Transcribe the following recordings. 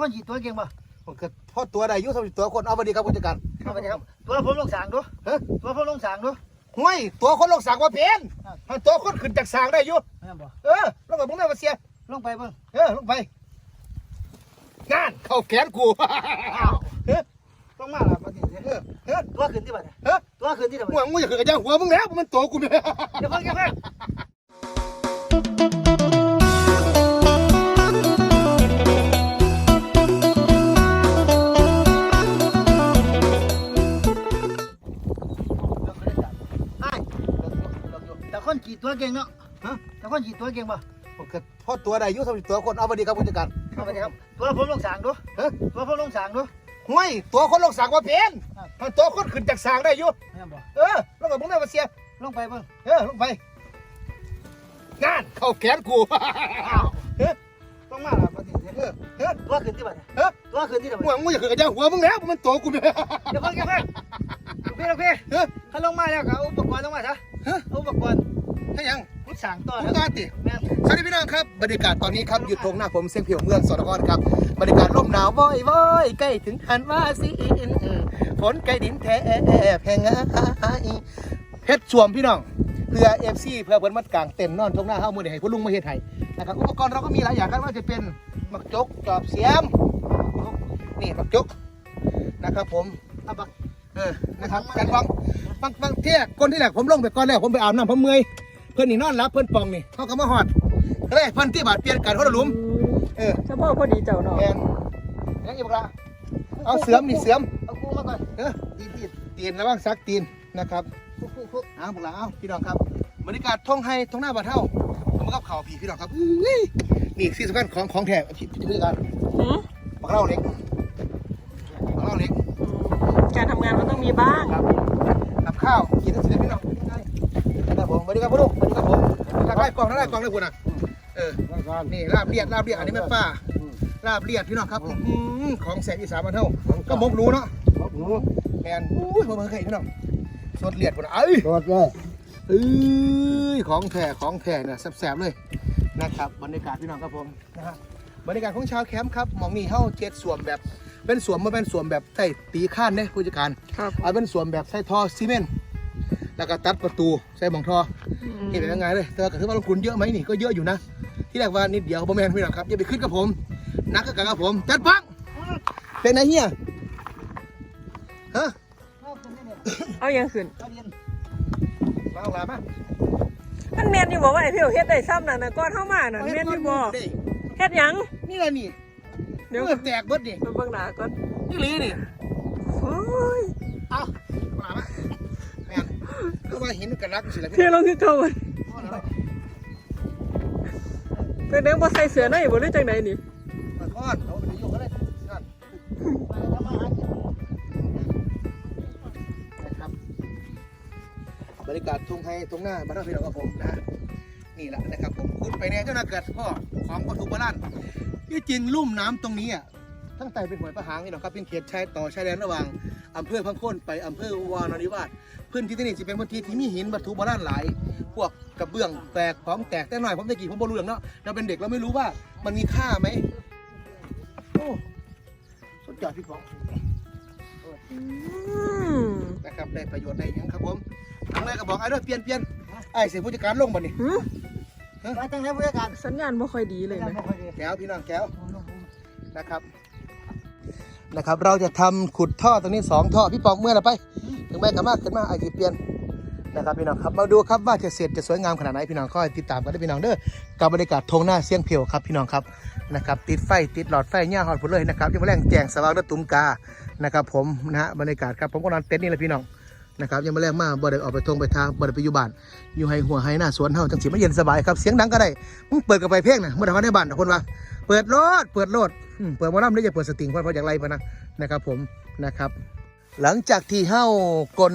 คนฉีดตัวเก่งป่ะผมก็พอตัวได้อยุ่สำหรับตัวคนเอาไปดีครับผู้จัดการเอาไปเลยครับตัวผมลงสางดูเฮ้ยตัวผมลงสางดูห่วยตัวคนลงสางว่าเป็นครับถ้าตัวคนขึ้นจากสางได้อยู่แม่นบ่เออลงไปมึงได้มาเสียลงไปเบิ่งเออลงไปงานเข้าแขนกูอ้าวเฮ้ยลงมาล่ะบัดนี้เออเฮ้ยตัวขึ้นที่บัดเนี่ยเฮ้ยตัวขึ้นที่บัดมึงมึงอย่าขึ้นกระยาหัวมึงแล้วมันตัวกูเนี่ยเดี๋ยวเพิ่งเดี๋ยวเพิ่ง เก่งเนาะฮะ แต่คนฉีดตัวเก่งป่ะผมก็พอตัวได้อยุ่สำหรับตัวคนเอาไปดีครับผู้จัดการเอาไปเลยครับ ตัวผมลงสางดูเฮ้ยตัวผมลงสางดูห่วยตัวคนลงสางว่าเป็นครับถ้าตัวคนขึ้นจากสางได้อยู่แม่นบ่เออลงไปมึงได้มาเสียลงไปเบิ่งเออลงไปงานเข้าแขนกูอ้าวเฮ้ยลงมาล่ะบัดนี้เออเฮ้ยตัวขึ้นที่บัดเนี่ยเฮ้ยตัวขึ้นที่บัดมึเนี่ยงมึงอย่าขึ้นกระยาหัวมึงแล้วมันตัวกูเนี่ยเดี๋ยวเพิ่งเดี๋ยวเพิ่งลูกพี่ลูกพี่เฮ้ยถ้าลงมาแล้วก็เอาอุปกรณ์ลงมาซะเฮ้ยเอาอุปกรณ์ ให้ยังพุทธสางต่อมึนะงกาติแม่นสวัสดีพี่น้องครับบรรยากาศตอนนี้ครับอยู่ตรงหน้าผมเสียงเพียวเมืองสนครครับบรรยากาศร่มหนาวว้อยว้อยใกล้ถึงหันว่าสินฝนใกล้ดินแท้แพงไอเพชรสวมพี่น้องเพื่อเอฟซีเพื่อเพิ่นมัดกลางเต็นท์นอนตรงหน้าเฮามื้อนี้ให้พุ่นลุงมาเฮ็ดให้นะครับอุปกรณ์เราก็มีหลายอย่างครับว่าจะเป็นหมักจกจอบเสียมนี่หมักจกนะครับ ผมเอาบักเออนะครับการฟังบางบางเที่ยคนที่แรกผมลงไปก่อนแล้วผมไปอาบน้ำผมเมื่อย เพิ่นนี่นอนรับเพิ่นปองนี่เขาก็มาฮอดเฮ้ยเพิ่นที่บาดเปลี่ยนกันเขาละหลุม เออเฉพาะพอดีเจ้าเนาะแมนยังอีกละเอาเสือมนี่เสือมเอากูมาก่อนเออตีนตีนตีนระวังซักตีนนะครับคุกคุกคุกเอาพวกเราเอาพี่น้องครับบรรยากาศท่องให้ท่องหน้าบาดเท่าผมกับข่าวพี่พี่น้องครับอุ้ยนี่สิ่งสำคัญของของแท้ที่ที่บรรยากาศหืมบักเล่าเล็กบักเล่าเล็กการทำงานมันต้องมีบ้างครับกับข้าวกินทั้งสิ้นพี่น้องครับ ผมสวัสดีครับพ่อลูกสวัสดีครับผมทักไล่กล่องทักไล่กล่องเลยคุณอะเออนี่ลาบเลียดลาบเลียดอันนี้แม่ป้าลาบเลียดพี่น้องครับอื้อหือของแสงอีสานบานเท่าก็มกรู้เนาะหนูแมนอุ้ยมาเบิ่งไข่พี่น้องสดเลียดพุ่นน่ะเอ้ยตรวจเลยเอ้ยของแท้ของแท้เนี่ยแซ่บๆเลยนะครับบรรยากาศพี่น้องครับผมนะฮะบรรยากาศของชาวแคมป์ครับหมองนี่เฮาเจ็ดสวมแบบเป็นสวมมาเป็นสวมแบบใส่ตีข้านเนี่ยผู้จัดการครับเอาเป็นสวมแบบใส่ท่อซีเมนต์ แล้วก็ตัดประตูใส่หมองท่อนี่เป็นยังไงเลยแต่ว่าก็ถือว่าลงทุนเยอะไหมนี่ก็เยอะอยู่นะ ที่แรกว่านิดเดียวบ่แม่นพี่น้องครับอย่าไปขึ้นกับผมนักกับกับผมจัดปังเป็นไงเฮียฮะเอาขึ้นได้เนี่ยเอายังขึ้นเอาเรียนมาเอาลามามันเมียนอยู่บอกว่าไอ้พี่เฮ็ดได้ซ้ำน่ะนะก้อนเข้ามาน่ะเมียนอยู่บ่เฮ็ดหยังนี่แหละนี่เดี๋ยวเมื่อแตกเบิดนี่ไปเบิ่งหน้าก่อนนี่ลีนี่โอ้ยเอามามาแม่น ก็ว่าหินกันรักสิละเที่ยวลงคือเก่าอะเป็นเด้งบ่ใส่เสื้อในบ่หรือจังไดนี่มาทอดเอาไปอยู่กันเลยนั่นมาทำมาหากินนะครับบรรยากาศทุ่งไฮทุ่งหน้าบ้านเราพี่น้องกับผมนะฮะนี่แหละนะครับผมขุดไปเนี่ยเจ้านาเกิดพ่อของปฐุมบ้านที่จริงลุ่มน้ำตรงนี้อะทั้งใต้เป็นหวยประหางนี่เนาะครับเป็นเขตชายต่อชายแดนระหว่าง อำเภอพังโคนไปอำเภอวานอนนิวาสพื้นที่ที่นี่จะเป็นพื้นที่ที่มีหินวัตถุโบราณหลาย พวกกระเบื้องแตกของแตกแต่หน่อยผมตะกี้ผมบรู้เรื่องเนาะเราเป็นเด็กเราไม่รู้ว่ามันมีค่าไหมโอ้สุดยอดพี่ของอืมนะครับได้ประโยชน์ได้หยังครับผมทำไงก็บอกไอ้เด้อเปลี่ยนเปลี่ยนไอ้เสียผู้จัดการลงบ่นี่หืมมาตั้งแต่บรรยากาศสัญญาณบ่ค่อยดีเลยไม่นะค่อยดีแก้วพี่น้องแก้วนะครับ นะครับ เราจะทำขุดท่อตรงนี้สองท่อพี่ปองเมื่อไรไป ถึงแม้กับมาขึ้นมาไอ้ที่เปลี่ยนนะครับพี่น้องครับมาดูครับว่าจะเสร็จจะสวยงามขนาดไหนพี่น้องก็ติดตามกันได้พี่น้องเด้อกับบรรยากาศทงหน้าเสียงเพียวครับพี่น้องครับนะครับติดไฟติดหลอดไฟเนี่ยหอดผลเลยนะครับยังมาแรงแจงสว่างด้วยตุ้มกานะครับผมนะฮะบรรยากาศครับผมก็นอนเต็นท์นี่แหละพี่น้องนะครับยังมาแรงมากบ่ได้ออกไปทงไปทางบ่ได้ไปอยู่บ้านอยู่ให้หัวให้หน้าสวนเฮาจังสิมาเย็นสบายครับเสียงดังก็ได้มึงเปิดกับไปเพลงนะเมื่อทำในบ้านคนว่า เปิดโลดเปิดโลดเปิดหมอลำหรือจะเปิดสติงเพราะเพราะอย่างไรปะนะนะครับผมนะครับ หลังจากที่เฮ้ากล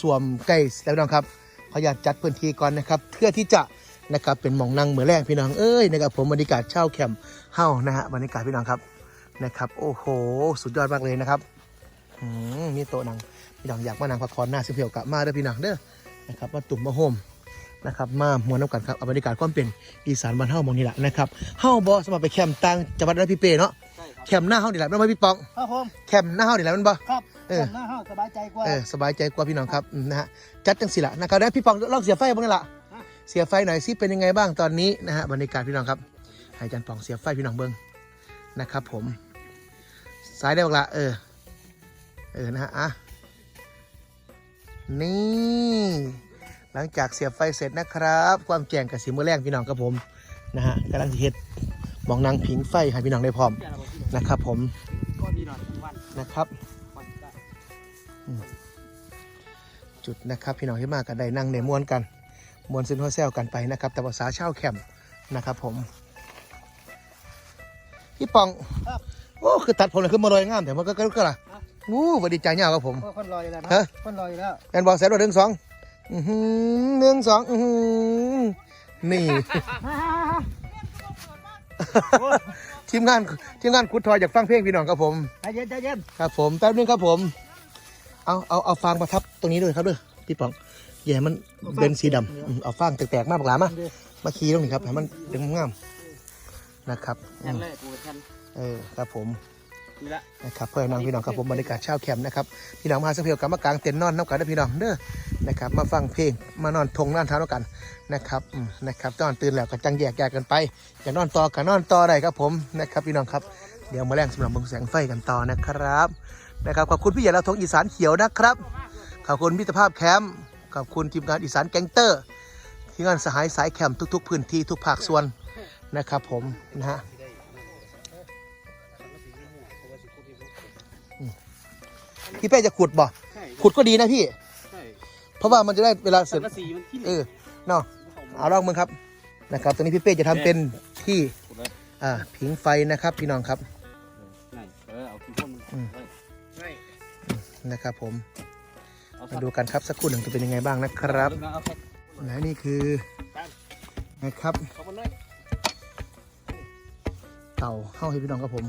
สวมไก่แล้วน้องครับขออยากจัดพื้นที่ก่อนนะครับเพื่อที่จะนะครับเป็นหมองนั่งเหมือแรงพี่น้องเอ้ยนะครับผมบรรยากาศเช่าแคมป์เฮ้านะฮะบรรยากาศพี่น้องครับนะครับโอ้โห สุดยอดมากเลยนะครับมีโต๊ะนั่งพี่น้องอยากมานั่งพักผ่อนหน้าเสียเพียวกลับมาเด้อพี่น้องเด้อนะครับมาตุ่มมาโฮม นะครับมาหมวนน้ำกันครับเอาบรรยากาศความเป็นอีสานบ้านเฮ้ามองนี่แหละนะครับเฮ้าบอสมาไปแคมป์ต่างจังหวัดนะพี่เป้เนาะแคมป์หน้าเฮานี่แหละแมันบ่พี่ปองครับผมแคมป์หน้าเฮานี่แหละแมันบ่ครับเออจำหน้าห้าสบายใจกว่าเออสบายใจกว่าพี่น้องครับอืมนะฮะจัดจังสิละนะครับแล้วพี่ปองลองเสียไฟบ้างนี่ละเสียไฟหน่อยสิเป็นยังไงบ้างตอนนี้นะฮะบรรยากาศพี่น้องครับให้อาจารย์ปองเสียไฟพี่น้องเบิ้งนะครับผมสายได้บอกละเออเออนะฮะอะนี่ หลังจากเสียบไฟเสร็จนะครับ ความแจ้งกับสีมือแรงพี่น้องครับผมนะฮะกำลังจะเฮ็ดหมองนางผิงไฟให้พี่น้องได้พร้อมนะครับผมนะครับ จุดนะครับพี่น้องที่มากันได้นั่งในม้วนกันม้วนซึนหัวแซวกันไปนะครับ แต่ภาษาเช่าวแคมป์นะครับผมพี่ปองครับโอ้คือตัดผมเลยคือมาลอยงามแต่มันก็ก็ก็ล่ะวู้สวัสดีใจเนี่ยครับผมคนลอยแล้วนะฮะคนลอยแล้วแอนบอกแสนว่าหนึ่งสอง อื้อหือหนึ่งสองอื้อหือนี่ ทีมงานทีมงานคุดทอยอยากฟังเพลงพี่น้องครับผม ใจเย็นใจเย็นครับผมแป๊บนึงครับผม เอาเอาเอาฟางประทับตรงนี้ด้วยครับด้วยพี่ป๋องอย่าให้มันเป็นสีดำอืมเอาฟางแตกๆมากปากหลามามาคีตรงนี้ครับให้มันดึงงามนะครับอืแทนมเลยปูแทน เออครับผม นี่ละนะครับเพื่อนน้องพี่น้องครับผมบรรยากาศเช้าแคมป์นะครับพี่น้องมาสักเพียวกับมากางเต็นท์นอนน้ำกันนะพี่น้องเด้อนะครับมาฟังเพลงมานอนทงนอนเท้าแล้วกันนะครับอืมนะครับตอนตื่นแล้วก็จังแยกแยกกันไปอยากนอนต่อกันนอนต่อได้ครับผมนะครับพี่น้องครับเดี๋ยวมาแรงสำหรับเมืองแสงไฟกันต่อนะครับนะครับขอบคุณพี่ใหญ่เราทงอีสานเขียวนะครับขอบคุณมิตรภาพแคมป์ขอบคุณทีมงานอีสานแก๊งเตอร์ทีมงานสหายสายแคมป์ทุก ๆ พื้นที่ทุกภาคส่วนนะครับผมนะฮะ พี่เป้จะขุดบ่ใช่ขุดก็ดีนะพี่ ใช่เพราะว่ามันจะได้เวลาเสสัร็งจกะสีมันที่เออเนาะเอาลองมึงครับนะครับตอนนี้พี่เป้จะทำเป็นที่ขุดเลยอ่าผิงไฟนะครับ พี่น้องครับไหนเออเอาขี้พ่นมันอืมเฮ้ยนะครับ ผมเอามาดูกันครับสักครู่หนึ่งจะเป็นยังไงบ้างนะครับเอาแค่และนี่คือนะครับเขาบนเลยเต่าเข้าให้พี่น้องครับผม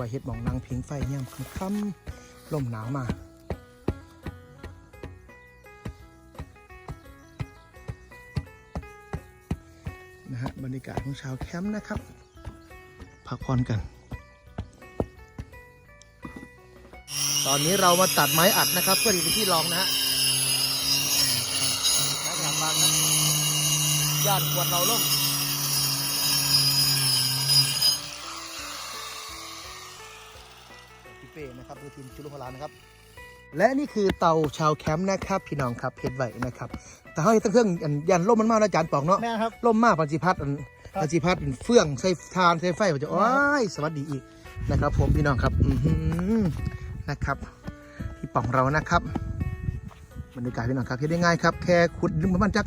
ไว้เฮ็ดหมองนางพิงไฟเยี่ยมค่ำๆลมหนาวมานะฮะบรรยากาศของชาวแคมป์นะครับ พักผ่อนกัน ตอนนี้เรามาตัดไม้อัดนะครับ เพื่อที่เป็นที่รองนะฮะไม้กระดาษบานะย่านขวดเราล่ม พี่เป้นะครับดูทีมจุลพลานะครับ และนี่คือเตาชาวแคมป์นะครับพี่น้องครับเฮ็ดไว้นะครับแต่เขาเฮ็ดตั้งเครื่องอันยันล่มมันมากนะอาจารย์ปองเนาะแม่ครับล่มมากปัญจิพัดอันครับปัญจิพัดอันเฟื่องใส่ทานใส่ไฟมันจะโอ้ยสวัสดีอีกนะครับ ผมพี่น้องครับอือหือนะครับพี่ป่องเรานะครับบรรยากาศพี่น้องครับเฮ็ดได้ง่ายครับแค่ขุดดึงประมาณจัก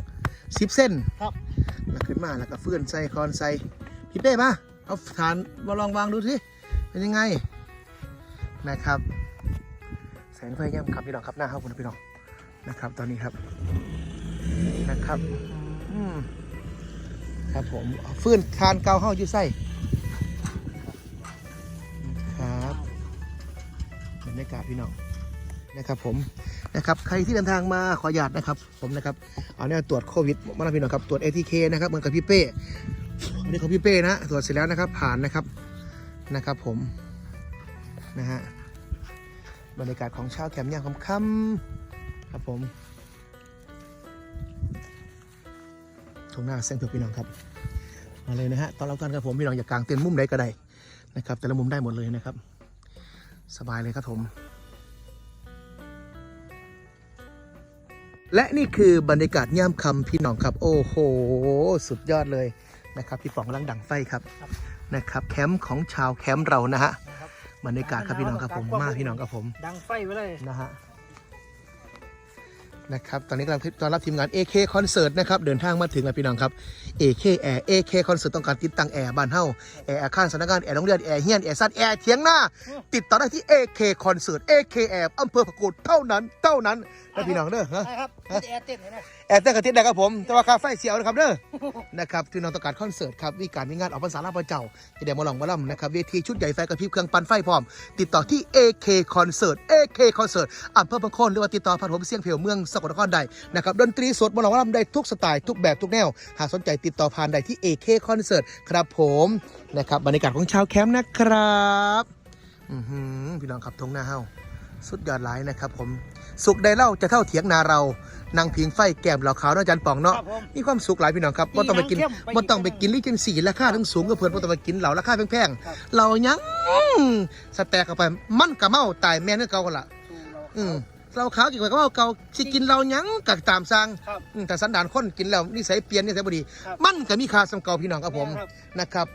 สิบเส้นครับแล้วขึ้นมาแล้วก็เฟื่อนใส่คอนใส่พี่เป้มาเอาฐานมาลองวางดูสิเป็นยังไง นะครับ แสงไฟย่ำครับพี่น้องครับหน้าเข้าคุณพี่น้องนะครับ ตอนนี้ครับนะครับอืมครับผมฟื้นคานเกาเข้าอยู่ใส่ครับบรรยากาศพี่น้องนะครับผมนะครับใครที่เดินทางมาขออนุญาตนะครับ ผมนะครับเอาเนี่ยตรวจโควิดมาแล้พี่น้องครับตรวจ ATK นะครับเหมือนกับพี่เป้อันนี้ของพี่เป้นะตรวจเสร็จแล้วนะครับผ่านนะครับนะครับผม นะฮะบรรยากาศของชาวแคมป์ย่างค่ำๆครับผมตรงหน้าเส้นถูกพี่น้องครับมาเลยนะฮะตอนรับกันครับผมพี่น้องอย่ากางเต็นท์มุมใดก็ได้นะครับ แต่ละมุมได้หมดเลยนะครับ สบายเลยครับผม และนี่คือบรรยากาศย่ำคำพี่น้องครับ โอ้โห สุดยอดเลยนะครับพี่ป๋องกำลังดังไฟครับนะครับ แคมป์ของชาวแคมป์เรานะฮะ บรรยากาศครับพี่น้องครับผมมาพี่น้องครับผม ดังไฟไว้เลยนะฮะ นะครับตอนนี้กำลังต้อนรับทีมงาน AK Concert นะครับเดินทางมาถึงแล้วพี่น้องครับ AK Air AK Concert ต้องการติดตั้งแอร์บ้านเฮาแอร์อาคารสำนักงานแอร์โรงเรียนแอร์เฮียนแอร์ซัดแอร์เถียงหน้า ติดต่อได้ที่ AK Concert AK Air อำเภอพะโขดเท่านั้นเท่านั้นนะพี่น้องเด้อฮะใช่ครับไม่ได้แอร์เต้นเห็นไหมแอร์แต่กระติดได้ครับผมแต่ว่าค่าไฟเสียวนะครับเด้อนะครับที่น้องต้องการคอนเสิร์ตครับวิการมีงานออกพรรษาลาพระเจ้าจะเดี๋ยวมาลองมาล่ำนะครับเวทีชุดใหญ่ไฟกระพริบเครื่องปั่นไฟพร้อม ติดต่อที่ AK Concert AK Concert อำเภอบางคนหรือว่าติดต่อพันผมเสียงเพลวเมืองสกลนครได้นะครับดนตรีสดมาลองมาล่ำได้ทุกสไตล์ทุกแบบทุกแนว หากสนใจติดต่อผ่านได้ที่ AK Concert ครับผมนะครับบรรยากาศของชาวแคมป์นะครับอือหือพี่น้องครับทงหน้าเฮาสุดยอดหลายนะครับผมสุขใดเล่าจะเท่าเถียงนาเรานางพิงไฟแก้มเหล่าขาวเนาะอาจารย์ปองเนาะครับผมมีความสุขหลายพี่น้องครับบ่ต้องไปกินมีน้ำเข้มไปบ่ต้องไปกินลิเจนสีราคาทั้งสูงกับเพื่อนบ่ต้องไปกินเหล่าราคาแพงครับๆเรายังสแต็กเข้าไปมันกะเมาตายแม่นคือเก่ากันล่ะสู่เราอืม เราขาวกินไปก็เมาเก่าสิกินเรายังกัตามสร้างครับอืมแต่สันดานคนกินแล้วนิสัยเปลี่ยนนิสัยบ่ดี ครับ มันก็มีค่าสำเก่าพี่น้องครับผม ครับ นะครับ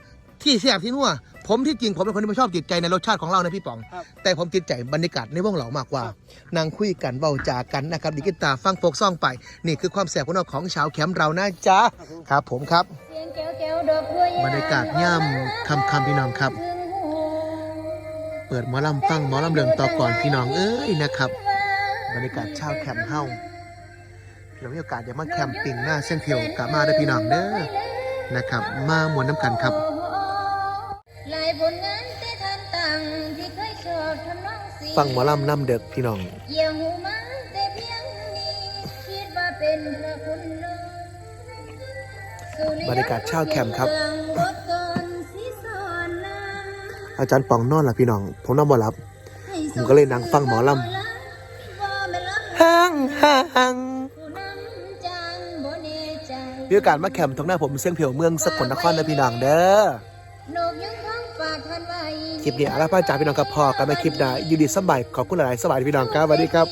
ที่แซ่บที่นัวผมที่จริงผมเป็นคนที่ไม่ชอบติดใจในรสชาติของเรานะพี่ป๋อง ครับแต่ผมติดใจบรรยากาศในวงเหล่ามากกว่าครับนางคุยกันเบาจากันนะครับดิกิตาฟังโฟกซ่องไป นี่คือความแสบของเราของชาวแคมป์เรานะจ๊ะครับผมครับเสียงแก้วแก้วดอกบัวยามบรรยากาศย่ำคำคำพี่น้องครับถึงหูเปิดหมอลำฟังหมอลำเรืองต่อก่อนพี่น้องเอ้ยนะครับ บรรยากาศชาวแคมป์เฮาเรามีโอกาสเดี๋ยวมาแคมปิ้งหน้าเส้นเพียวกลับมาได้พี่น้องเด้อนะครับ มามวนน้ำกันครับหลายผลงานแต่ทันตังที่เคยชอบทำนองสีฟังหมอลำน้ำเด็กพี่น้องเยี่ยงหูมาแต่เพียงนี้คิดว่าเป็นพระคุณล้นสู่ในบรรยากาศชาวแคมป์ครับ อาจารย์ปองนอนล่ะพี่น้อง ผมนอนบ่หลับ ผมก็เลยนั่งฟังหมอลำ ห่างห่างผู้นำจังบ่แน่ใจมีโอกาสมาแคมป์ตรงหน้าผมเสียงเพียวเมืองสกลนครนะพี่น้องเด้อนกยังท้องฝากทันไว้คลิปนี้อาลาพระจ่าพี่น้องกับพ่อกันมาคลิปหน้าอยู่ดีสำบายขอบคุณหลายๆสวัสดีพี่น้องครับสวัสดีครับ